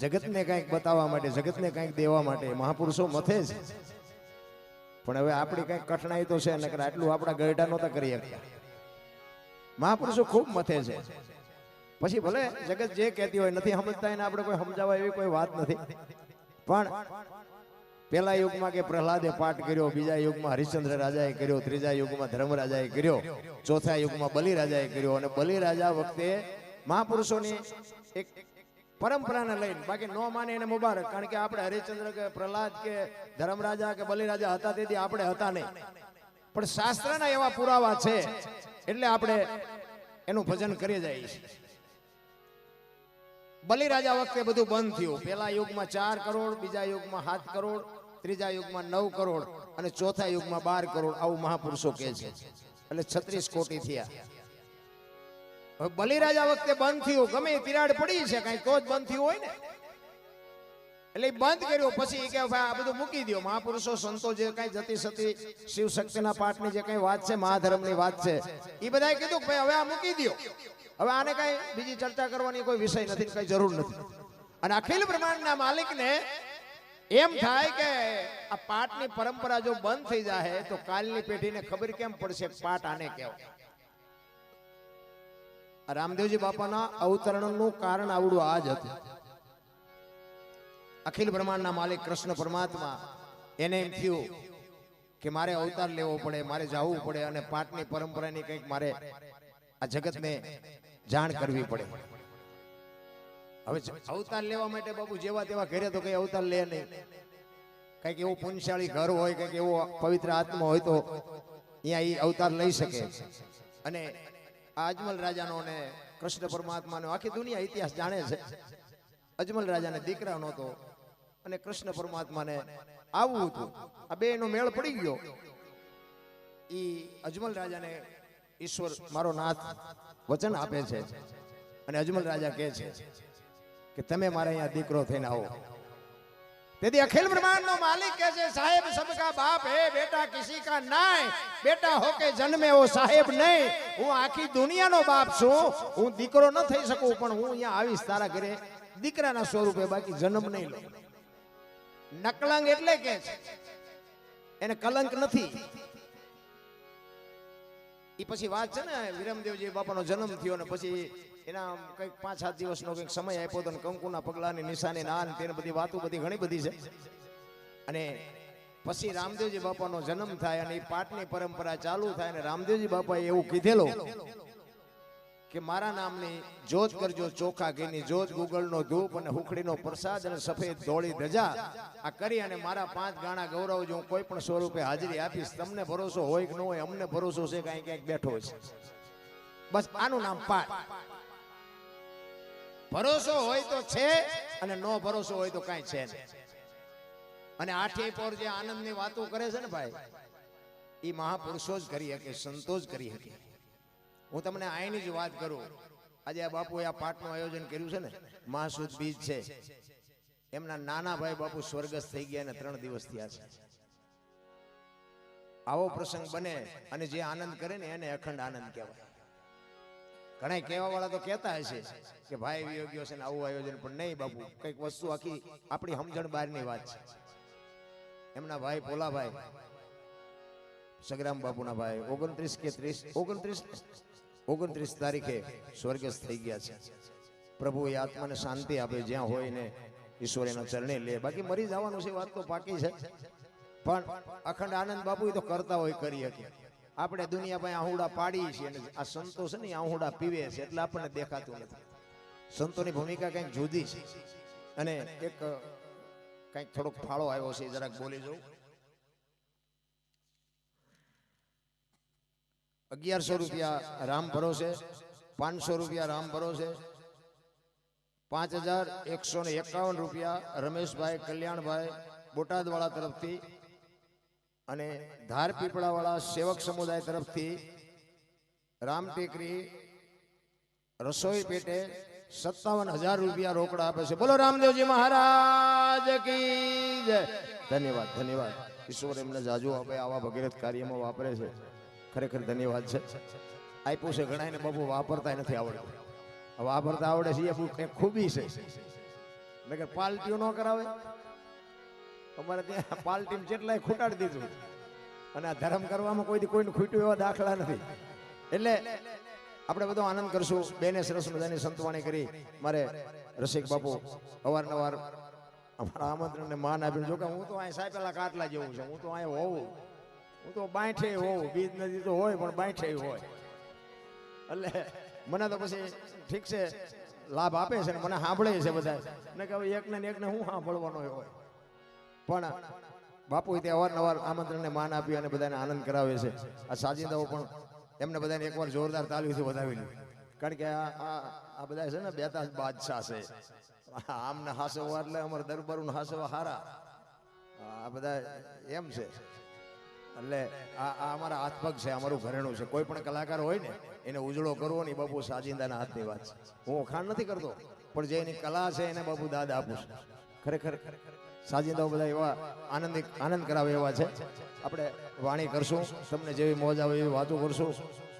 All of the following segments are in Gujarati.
જગતને કંઈક બતાવવા માટે, જગતને કંઈક દેવા માટે મહાપુરુષો મથે છે પણ હવે આપણી કંઈક કઠણાઈ તો છે, નકર આટલું આપણા ગરડા નહોતા કરી શકતા. મહાપુરુષો ખૂબ મથે છે. પછી ભલે જગત જે કહેતી હોય, નથી સમજતા એને આપણે કોઈ સમજાવવા એવી કોઈ વાત નથી. પણ પેલા યુગમાં કે પ્રહલાદે પાઠ કર્યો, બીજા યુગમાં હરિશ્ચંદ્ર રાજાએ કર્યો, ત્રીજા યુગમાં ધર્મરાજાએ કર્યો, ચોથા યુગમાં બલિરાજાએ કર્યો અને બલિરાજા વખતે મહાપુરુષોની એક પરંપરાને લઈને. બાકી નો માને એને મુબારક. કારણ કે આપણે હરિચંદ્ર કે પ્રહલાદ કે ધર્મરાજા કે બલિરાજા હતા તેથી આપણે હતા નહીં. પણ શાસ્ત્રના એવા પુરાવા છે, એટલે આપણે એનું ભજન કરી જઈએ છીએ. બલિરાજા વખતે બધું બંધ થયું. પેલા યુગમાં ચાર કરોડ, બીજા યુગમાં સાત કરોડ, ત્રીજા યુગમાં નવ કરોડ અને ચોથા યુગમાં બાર કરોડ. આવું મહાપુરુષો કહે છે. એટલે છત્રીસ કોટી થયા. બલિરાજા વખતે બંધ થયું. ગમે તિરાડ પડી છે કઈ, તો જ બંધ થયું હોય ને. એટલે બંધ કર્યો, પછી કે ભાઈ, આ બધું મૂકી દો મહાપુરુષો, સંતો જે કઈ જતી સતી શિવ શક્તિના પાઠની જે કઈ વાત છે, મહાધર્મની વાત છે, એ બધાએ કીધું ભાઈ, હવે આ મૂકી દો હવે આને કઈ બીજી ચર્ચા કરવાની કોઈ વિષય નથી કઈ જરૂર નથી. અને અખિલ બ્રહ્માંડના માલિકને એમ થાય કે આ પાઠની પરંપરા જો બંધ થઈ જાય તો કાલની પેઢીને ખબર કેમ પડશે પાઠ આને કહેવાય? રામદેવજી બાપાના અવતરણનું કારણ આવડું આ જ હતું. અખિલ બ્રહ્માંડના માલિક કૃષ્ણ પરમાત્મા, એને એમ થયું કે મારે અવતાર લેવો પડે, મારે જવું પડે અને પાઠની પરંપરાની કંઈક મારે આ જગતને જાણ કરવી પડે. હવે અવતાર લેવા માટે બાબુ જેવા તેવા ઘરે તો કઈ અવતાર લે નહીં. કંઈક એવું પુણ્યશાળી ઘર હોય, કંઈક એવો પવિત્ર આત્મા હોય તો અહીંયા એ અવતાર લઈ શકે. અને અજમલ રાજાનો ને કૃષ્ણ પરમાત્માનો આખી દુનિયા ઇતિહાસ જાણે છે. અજમલ રાજાને દીકરા નહોતો અને કૃષ્ણ પરમાત્માને આવવું હતું. આ બે નો મેળ પડી ગયો. એ અજમલ રાજાને ઈશ્વર મારો નાથ વચન આપે છે. અને અજમલ રાજા કહે છે કે તમે મારે અહીંયા દીકરો થઈને આવો. તેથી અખિલ બ્રહ્માંડ નો માલિક કહે છે, સાહેબ સબકા બાપ હે, બેટા કિસી કા નાય, બેટા હો કે જન્મે ઓ સાહેબ નહીં હું આખી દુનિયાનો બાપ છું, હું દીકરો ન થઈ શકું, પણ હું અહીંયા આવીશ તારા ઘરે દીકરાના સ્વરૂપે, બાકી જન્મ નહીં લઉં. નકલંગ એટલે કે એને કલંક નથી. એ પછી વાત છે ને, વિરમદેવજી બાપાનો જન્મ થયો ને પછી એના કંઈક પાંચ, સાત દિવસનો કંઈક સમય આપ્યો હતો કંકુના પગલાની નિશાની ના ને તેને બધી વાતો બધી ઘણી બધી છે. અને પછી રામદેવજી બાપાનો જન્મ થાય અને એ પાઠની પરંપરા ચાલુ થાય અને રામદેવજી બાપાએ એવું કીધેલું કે મારા નામની જોત કરજો, ચોખા ઘીની જોત ગુગળનો ધૂપ અને હુખડીનો પ્રસાદ અને સફેદ ધોળી ધજા. આ કરી અને મારા પાંચ ગાણા ગૌરવ જો હું કોઈ પણ સ્વરૂપે હાજરી આપીશ, તમને ભરોસો હોય કે ન હોય, અમને ભરોસો છે કાંઈ ક્યાંક બેઠો છે. બસ આનું નામ પાઠ ભરોસો હોય તો છે અને નો ભરોસો હોય તો કાંઈ છે નહીં. અને આઠે પોર જે આનંદની વાતો કરે છે ને ભાઈ એ મહાપુરુષો જ કરી શકે સંતોષ કરી શકે. હું તમને આઈની જ વાત કરું. આજે આ બાપુએ આ પાઠનું આયોજન કર્યું છે ને, મહાસુદ બીજ છે. એમના નાના ભાઈ બાપુ સ્વર્ગસ્થ થઈ ગયા અને ત્રણ દિવસ થયા છે. આવો પ્રસંગ બને અને જે આનંદ કરે ને એને અખંડ આનંદ કહેવાય. ઘણા કહેવા વાળા તો કહેતા હશે કે ભાઈ વિયોગ્યો છે ને આવું આયોજન, પણ નહીં બાપુ, કંઈક વસ્તુ આખી આપણી સમજણ બહારની વાત છે. એમના ભાઈ પોલાભાઈ, સગરામ બાપુના ભાઈ, ઓગણત્રીસ કે ત્રીસ, ઓગણત્રીસ ઓગણત્રીસ તારીખે સ્વર્ગસ્થ થઈ ગયા છે. પ્રભુ એ આત્માને શાંતિ આપે, જ્યાં હોય ને ઈશ્વર એના ચરણે લે. બાકી મરી જવાનું છે વાત તો પાકી છે. પણ અખંડ આનંદ બાપુ તો કરતા હોય, કરી શકે. આપણે દુનિયા પાસે આહુડા પાડીએ છીએ અને આ સંતો છે ને આહુડા પીવે છે, એટલે આપણને દેખાતું નથી. સંતોની ભૂમિકા કંઈક જુદી છે. અને એક કંઈક થોડોક ફાળો આવ્યો છે, જરાક બોલી જવું અગિયારસો રૂપિયા રામ ભરોસે, પાંચસો રૂપિયા રામ ભરોસે, પાંચ હજાર એકસો ને એકાવન રૂપિયા રમેશભાઈ કલ્યાણભાઈ બોટાદવાળા તરફથી અને ધાર પીપળાવાળા સેવક સમુદાય તરફથી રામ ટેકરી રસોઈ પેટે સત્તાવન હજાર રૂપિયા રોકડા આપે છે. બોલો રામદેવજી મહારાજ કી જય. ધન્યવાદ ધન્યવાદ. ઈશ્વર એમને જાજુ આપે, આવા ભગીરથ કાર્યમાં વાપરે છે. ખરેખર ધન્યવાદ છે. આપ્યું છે ઘણા એને બાબુ વાપરતા નથી આવડતું. વાપરતા આવડે છે, એ ખૂબી છે. કે પાલટીઓ ન કરાવે? અમારે ત્યાં પાલટી જેટલાય ખૂટાડી દીધું. અને આ ધર્મ કરવામાં કોઈ કોઈને ખૂટ્યું એવા દાખલા નથી. એટલે આપણે બધો આનંદ કરશું. બેને સરસ મજાની સંતવાણી કરી. મારે રસિક બાપુ અવારનવાર અમારા આમંત્રણને માન આપ્યું જો કે હું તો અહીં પેલા કાટલા જેવું છું. હું તો અહીં હોઉં. હું તો બાંઠે હોઉં બીજ નદી તો હોય પણ બાંઠે હોય. એટલે મને તો પછી ઠીક છે લાભ આપે છે ને મને સાંભળે છે બધા ને કે હવે એકને ને એકને હું સાંભળવાનો હોય? પણ બાપુ તે અવારનવાર આમંત્રણને માન આપ્યું અને બધાને આનંદ કરાવે છે. આ સાજિંદાઓ પણ એમને બધાને એકવાર જોરદાર તાલીઓથી વધાવેલી કારણ કે આ આ આ બધા છે ને બેતાજ બાદશાહ છે. આમને હાસવા એટલે અમારે દરબારું હાસવા હારા. આ બધા એમ છે. એટલે આ આ અમારા હાથ પગ છે, અમારું ઘરેણું છે. કોઈ પણ કલાકાર હોય ને, એને ઉજળો કરવો ને બાપુ સાજિંદાના હાથની વાત છે. હું વખાણ નથી કરતો, પણ જે એની કલા છે એને બાપુ દાદ આપું છું. ખરેખર સાજિંદાઓ બધા એવા આનંદ આનંદ કરાવે એવા છે. આપણે વાણી કરશું, તમને જેવી મોજ આવે એવી વાતો કરશું.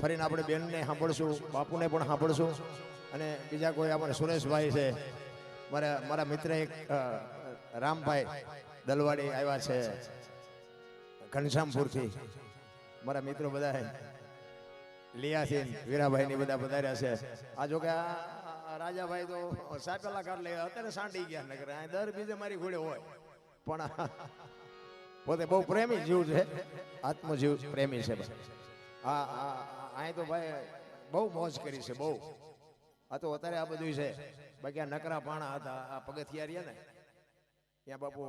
ફરીને આપણે બેનને સાંભળશું, બાપુને પણ સાંભળશું. અને બીજા કોઈ આપણે સુરેશભાઈ છે, મારા મારા મિત્ર એક રામભાઈ દલવાડી આવ્યા છે. ઘનશ્યામપુરથી મારા મિત્રો બધા લિયાથી વીરાભાઈ ને બધા પધાર્યા છે. આ જો કે આ રાજાભાઈ તો સાપેલા કાઢ લે અત્યારે સાંડી ગયા નગર. આ દર બીજે મારી ઘોડે હોય. પણ પોતે બહુ પ્રેમી જીવ છે. આત્મજીવ પ્રેમી છે. હા આ અહીં તો ભાઈ બહુ મોજ કરી છે બહુ. આ તો અત્યારે આ બધું છે. બાકી આ નકરા પાણા હતા આ પગથિયા રહ્યા ને ત્યાં બાપુ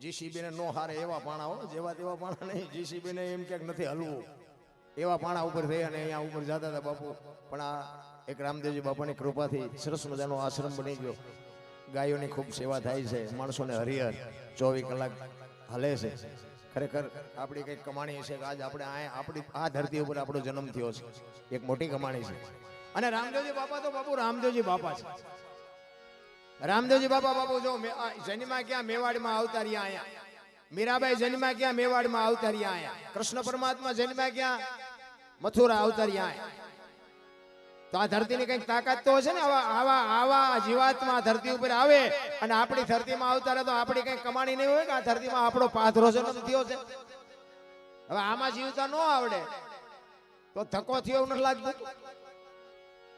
જીસીબી ને હારે એવા પાણા હો જેવા તેવા પાણા નહીં. જીસીબી ને એમ ક્યાંક નથી હલવું. એવા પાણા ઉપર થઈ અને અહીંયા ઉપર જતા હતા બાપુ. પણ આ એક રામદેવજી બાપાની કૃપાથી સરસ મજાનો આશ્રમ બની ગયો. ગાયોની ખૂબ સેવા થાય છે. માણસોને હરિહર ચોવીસ કલાક હાલે છે. ખરેખર આપણી કંઈક કમાણી છે કે આજ આપણે આ આપણી આ ધરતી ઉપર આપણો જન્મ થયો છે. એક મોટી કમાણી છે. અને રામદેવજી બાપા તો બાપુ રામદેવજી બાપા છે. રામદેવજી બાપા, બાપુ, જો જન્મા ક્યાં મેવાડમાં આવતા રહ્યા અહીંયા મીરાબાઈ જન્મા ક્યાં મેવાડમાં આવતા રહ્યા અહીંયા કૃષ્ણ પરમાત્મા જન્મા ક્યાં મથુરા આવતા રહ્યા તો આ ધરતીની કંઈક તાકાત તો છે ને? આવા આવા આવા જીવાત્મા ધરતી ઉપર આવે અને આપણી ધરતીમાં આવતા રહે તો આપણી કંઈક કમાણી નહીં હોય કે આ ધરતીમાં આપણો પાથરો જન્મ થયો છે? હવે આમાં જીવતા ન આવડે. તો ધક્કો થયો એવું નથી લાગતું?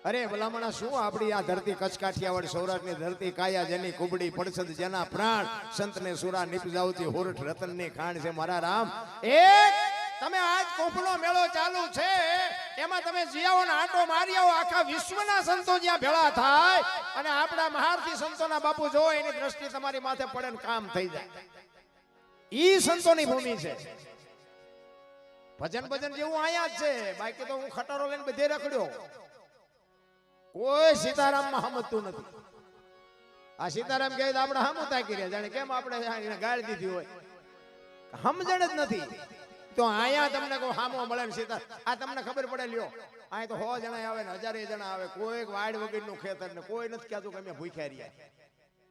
અરે, ભલામણા, શું આપણી આ ધરતી કચ્છ સૌરાષ્ટ્રની ધરતી કાયા જેની કુબડી પડસદ જેના પ્રાણ સંતને સુરા નિપજાવતી હોરઠ રતનની ખાણ છે? મારા રામ, એક તમે આજ કોપલો મેળો ચાલુ છે, એમાં તમે જીયાઓ ને આંટો મારી આવો આખા વિશ્વના સંતો જ્યાં ભેળા થાય, અને આપણા મહારથી સંતોના બાપુ જો એની દ્રષ્ટિ તમારી માથે પડે ને કામ થઈ જાય. ઈ સંતોની ભૂમિ છે. ભજન ભજન જેવું અહીંયા જ છે. બાકી તો હું ખટારો લઈને બધે રખડ્યો. કોઈ સીતારામમાં સમજતું નથી. આ સીતારામ કહે આપણે હમ તાકી રહ્યા, જાણે કેમ આપણે ગાળ દીધી હોય? સમજણ જ નથી. તો અહીંયા તમને કોઈ હામો મળે ને સીતા આ તમને ખબર પડે, લ્યો. અહીંયા તો સો જણા આવે ને હજારે જણા આવે. કોઈક વાડ વગરનું ખેતર ને કોઈ નથી કહેતું કે અમે ભૂખ્યા રહ્યા.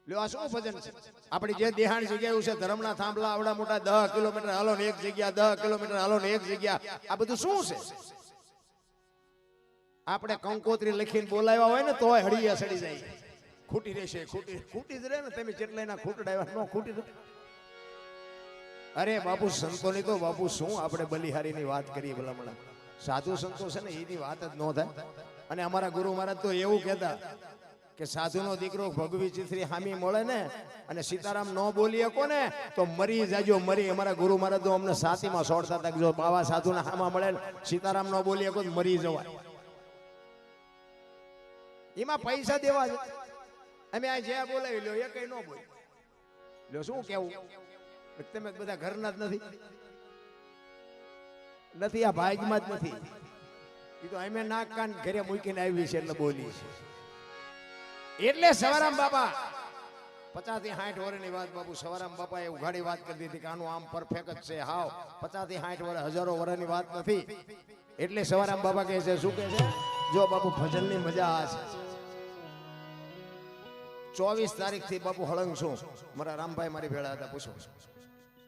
લ્યો, આ શું ભજન છે? આપણી જે દેહાણ જગ્યા છે ધર્મના થાંભલા, આવડા મોટા દહ કિલોમીટર હાલો ને એક જગ્યા, દહ કિલોમીટર હાલો ને એક જગ્યા. આ બધું શું છે? આપણે કંકોત્રી લખીને બોલાવ્યા હોય ને તોય હળીયા સડી જાય. ખૂટી રહેશે ખૂટી ખૂટી જ રહે ને તમે જેટલા એના ખૂટડાવ્યા ન ખૂટી અરે બાપુ સંતોની તો બાપુ શું આપણે બલિહારીની વાત કરીએ ભલામણા સાધુ સંતો છે ને એની વાત જ ન થાય. અને અમારા ગુરુ મહારાજ તો એવું કહેતા કે સાધુનો દીકરો ભગવી ચિત્રી હામી મળે ને અને સીતારામ ન બોલી શકો ને તો મરી જાજો મરી. અમારા ગુરુ મહારાજ તો અમને સાતીમાં સોડતા હતા કે જો બાવા સાધુના હામાં મળે ને સીતારામ ન બોલી શકો મરી જવાય. એમાં પૈસા દેવા છે અમે આ જે બોલાવી લો એ કઈ ન બોલ. લો શું કેવું? તમે બધા ઘરના જ નથી. નથી આ ભાગમાં જ નથી. એ તો અમે નાક કાન ઘરે મૂકીને આવી છે એટલે બોલી છે. એટલે સવારામ બાપા પચાસથી સાઠ વર્ષની વાત બાપુ સવારામ બાપા એ ઉઘાડી વાત કરી દીધી કે આનું આમ પરફેક્ટ છે. હાવ પચાસથી સાઠ વર્ષ હજારો વર્ષની વાત નથી. એટલે સવારામ બાપા કહે છે શું કહે છે? જો બાપુ ભજનની મજા આ છે. ચોવીસ તારીખથી બાપુ હળંગ છું. મારા રામભાઈ મારી ભેળા હતા, પૂછો.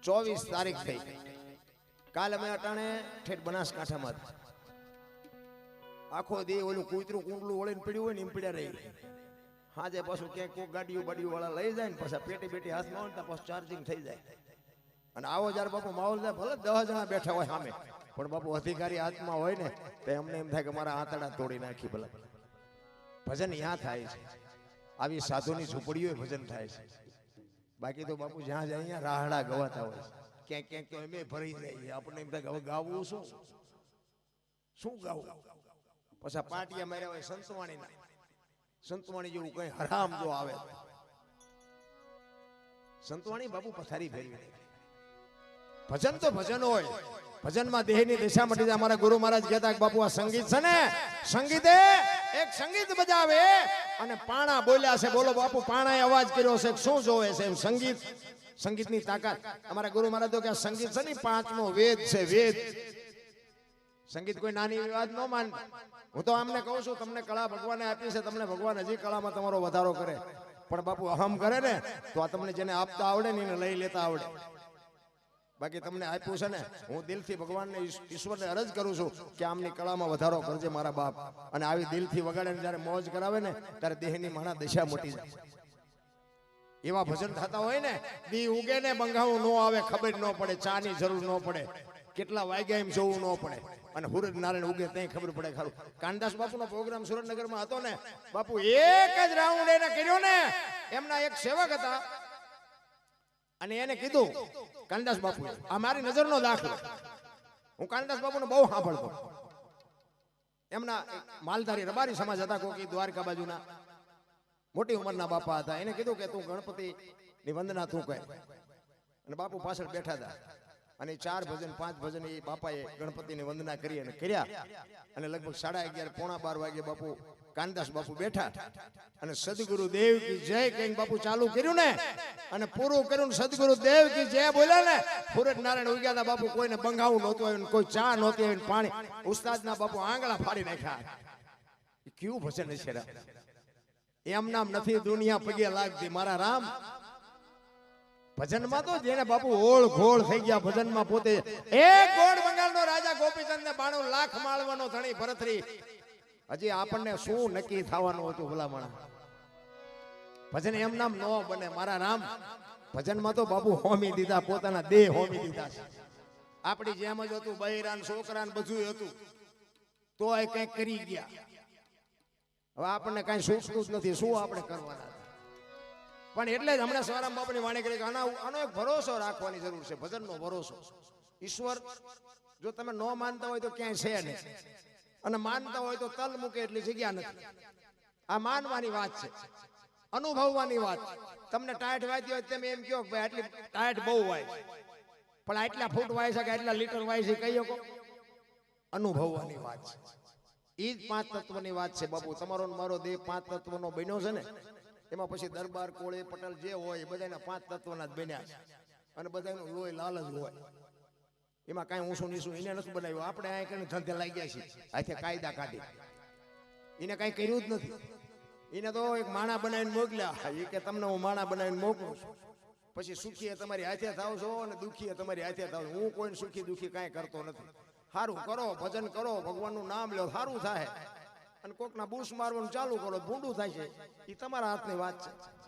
ચોવીસ તારીખ થઈ. કાલ અમે અટાણે ઠેઠ બનાસકાંઠામાં. આખો દે ઓલું કૂતરું કુંડલું વળીને પડ્યું હોય ને એમ પીડ્યા રહી. હાજે પાછું ક્યાંક કોઈ ગાડીઓ બાડીઓ વાળા લઈ જાય ને પછી પેટી પેટી હાથમાં આવે ને પાછું ચાર્જિંગ થઈ જાય. અને આવો જ્યારે બાપુ માહોલ થાય, ભલે દસ જણા બેઠા હોય સામે, પણ બાપુ અધિકારી હાથમાં હોય ને, તો એમને એમ થાય કે મારા આંતડા તોડી નાખી ભલે. ભજન યા થાય છે. આવી સાધુની ઝૂંપડીઓ ભજન થાય છે. બાકી તો બાપુ જ્યાં જાય અહીંયા રાહડા ગવાતા હોય ક્યાંક ક્યાંક તો એમે ભરી જાય છે. આપણને એમ થાય ગાવું શું? શું ગાવું? પછી પાટિયા માર્યા હોય સંતવાણીના. સંતવાણી જેવું કઈ હરામ જો આવે. સંતવાણી બાપુ પથારી ફેરવી ભજન તો ભજન હોય. ભજનમાં દેહની દિશા મટી જાય અમારા ગુરુ મહારાજ કહેતા બાપુ આ સંગીત છે ને? સંગીતે એક સંગીત બજાવે અને પાણા બોલ્યા છે. બોલો બાપુ, પાણાએ અવાજ કર્યો છે. શું જોવે છે એમ સંગીત? સંગીતની તાકાત. અમારા ગુરુ મહારાજ તો કે સંગીત છે ને, પાંચમો વેદ છે, વેદ. સંગીત કોઈ નાની વાત ન માન. હું તો આમને કહું છું, તમને કળા ભગવાને આપી છે, તમને ભગવાન હજી કળામાં તમારો વધારો કરે. પણ બાપુ, અહમ કરે ને, તો આ તમને જેને આપતા આવડે ને એને લઈ લેતા આવડે. બાકી તમને આપ્યું છે ને હું દિલથી ભગવાનને ઈશ્વરને અરજ કરું છું કે આમની કળામાં વધારો કરજે મારા બાપ. અને આવી દિલથી વગાડે જ્યારે મોજ કરાવે ને ત્યારે દેહની માણા દશા મોટી જાય. એવા ભજન થતા હોય ને દી ઉગે ને બંગાવું ન આવે ખબર ન પડે ચાની જરૂર ન પડે. કેટલા વાગ્યા એમ જોવું ન પડે. અને હુરજ નારાયણ ઉગે ત્યાં ખબર પડે ખરું. કાનદાસ બાપુનો પ્રોગ્રામ સુરેન્દ્રનગરમાં હતો ને બાપુ એક જ રાઉન્ડ એને કર્યો ને. એમના એક સેવક હતા. અને એને કીધું કાનદાસ બાપુ, આ મારી નજરનો દાખલો. હું કાનદાસ બાપુને બહુ સાંભળતો. એમના માલધારી રબારી સમાજ હતા કોકી દ્વારકા બાજુના. મોટી ઉંમરના બાપા હતા. એને કીધું કે, તું ગણપતિ ની વંદના તું કહે. અને બાપુ પાછળ બેઠા હતા. અને ચાર ભજન, પાંચ ભજન એ બાપાએ ગણપતિની વંદના કરી અને કર્યા. અને લગભગ સાડા અગિયાર, પોણા બાર વાગે બાપુ કાનદાસ બાપુ બેઠા અને સદગુરુ દેવ કી જય કઈ બાપુ ચાલુ કર્યું ને? અને પૂરું કર્યું સદગુરુ દેવ કી જય બોલ્યા ને? સુરત નારાયણ ઉગ્યા હતા બાપુ કોઈને બંગાવું નહોતું આવ્યું કોઈ ચા નહોતી આવી પાણી. ઉસ્તાદ ના બાપુ આંગળા ફાડી નાખ્યા. કેવું ભજન છે એમ નામ નથી, દુનિયા પગે લાગતી. મારા રામ, ભજનમાં તો જેને બાપુ ઓળ ઘોળ થઈ ગયા ભજનમાં પોતે. એક ગોળ બંગાળનો રાજા ગોપીચંદ ને બાણું લાખ માળવાનો ધણી ભરતરી. હજી આપણને શું નક્કી થવાનું હતું ભલામણ? ભજન એમ નામ ન બને, મારા રામ. ભજનમાં તો બાપુ હોમી દીધા, પોતાના દેહ હોમી દીધા છે. આપણી જેમ જ હતું બૈરાન છોકરાન બધું હતું. તો એ કંઈક કરી ગયા. હવે આપણને કાંઈ સૂચતું નથી, શું આપણે કરવાના પણ એટલે જ હમણાં સવારામ બાપુની વાણી કરી આનો એક ભરોસો રાખવાની જરૂર છે, ભજનનો ભરોસો. ઈશ્વર, જો તમે ન માનતા હોય તો ક્યાંય છે નહીં. અને માનતા હોય તો તલ મૂકે એટલી જગ્યા નથી. આ માનવાની વાત છે. અનુભવવાની વાત. તમને ટાયટ વાંચી હોય તમે એમ કહો ભાઈ આટલી ટાયટ બહુ વાય પણ આટલા ફૂટ વાય છે કે આટલા લીટર વાય છે કહી શકો? અનુભવવાની વાત છે. એ જ પાંચ તત્વની વાત છે બાપુ. તમારો મારો દેહ પાંચ તત્વનો બન્યો છે ને, એમાં પછી દરબાર, કોળે, પટેલ જે હોય બધાના પાંચ તત્વના જ બન્યા છે. અને બધાનું લોહી લાલ જ હોય. એમાં કાંઈ ઊંસું નીસું એને નથી બનાવ્યું. આપણે આ કઈ ધંધે લાગ્યા છીએ આથી કાયદા કાઢી. એને કાંઈ કર્યું જ નથી. એને તો એક માણા બનાવીને મોકલ્યા. એ કે તમને હું માણા બનાવીને મોકલું છું. પછી સુખીએ તમારી હાથે થાવ છો અને દુખીએ તમારી હાથે થાવ હું કોઈને સુખી દુખી કાંઈ કરતો નથી. સારું કરો, ભજન કરો, ભગવાનનું નામ લો સારું થાય. અને કોકના બૂસ મારવાનું ચાલુ કરો, ભૂંડું થાય છે. એ તમારા હાથની વાત છે.